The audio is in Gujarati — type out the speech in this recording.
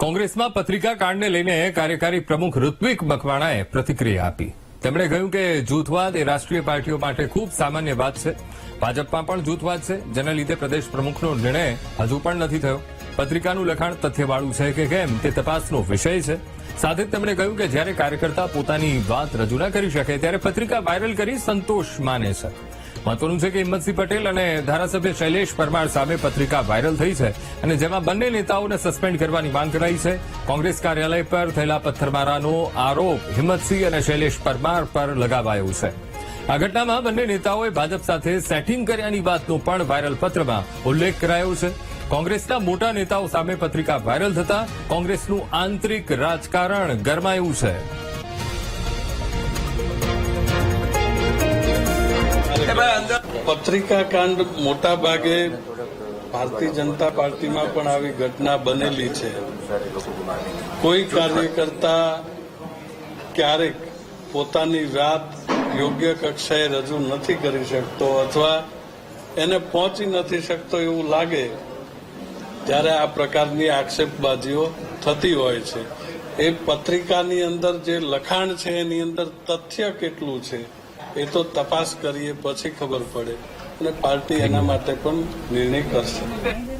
કોંગ્રેસમાં પત્રિકા કાંડને લઈને કાર્યકારી પ્રમુખ ઋત્વિક મકવાણાએ પ્રતિક્રિયા આપી. તેમણે કહ્યું કે જૂથવાદ એ રાષ્ટ્રીય પાર્ટીઓ માટે ખૂબ સામાન્ય વાત છે. ભાજપમાં પણ જૂથવાદ છે, જેના લીધે પ્રદેશ પ્રમુખનો નિર્ણય હજુ પણ નથી થયો. પત્રિકાનું લખાણ તથ્યવાળું છે કે કેમ તે તપાસનો વિષય છે. સાથે તેમણે કહ્યું કે જ્યારે કાર્યકર્તા પોતાની વાત રજૂ ના કરી શકે, ત્યારે પત્રિકા વાયરલ કરી સંતોષ માને છે. મહત્વનું છે કે હિંમતસિંહ પટેલ અને ધારાસભ્ય શૈલેષ પરમાર સામે પત્રિકા વાયરલ થઈ છે અને જેમાં બંને નેતાઓને સસ્પેન્ડ કરવાની માંગ કરાઈ છે. કોંગ્રેસ કાર્યાલય પર થયેલા પથ્થરમારાનો આરોપ હિંમતસિંહ અને શૈલેષ પરમાર પર લગાવાયો છે. આ ઘટનામાં બંને નેતાઓએ ભાજપ સાથે સેટિંગ કર્યાની વાતનો પણ વાયરલ પત્રમાં ઉલ્લેખ કરાયો છે. કોંગ્રેસના મોટા નેતાઓ સામે પત્રિકા વાયરલ થતા કોંગ્રેસનું આંતરિક રાજકારણ ગરમાયું છે. પત્રિકા કાંડ મોટા ભાગે ભારતીય જનતા પાર્ટીમાં પણ આવી ઘટના બનેલી છે. કોઈ કાર્યકર્તા ક્યારેક પોતાની વાત યોગ્ય કક્ષાએ રજૂ નથી કરી શકતો અથવા એને પહોંચી નથી શકતો એવું લાગે ત્યારે આ પ્રકારની આક્ષેપબાજીઓ થતી હોય છે. એ પત્રિકાની અંદર જે લખાણ છે એની અંદર તથ્ય કેટલું છે? એ તો તપાસ કરીએ પછી ખબર પડે. અને પાર્ટી એના માટે પણ નિર્ણય કરશે.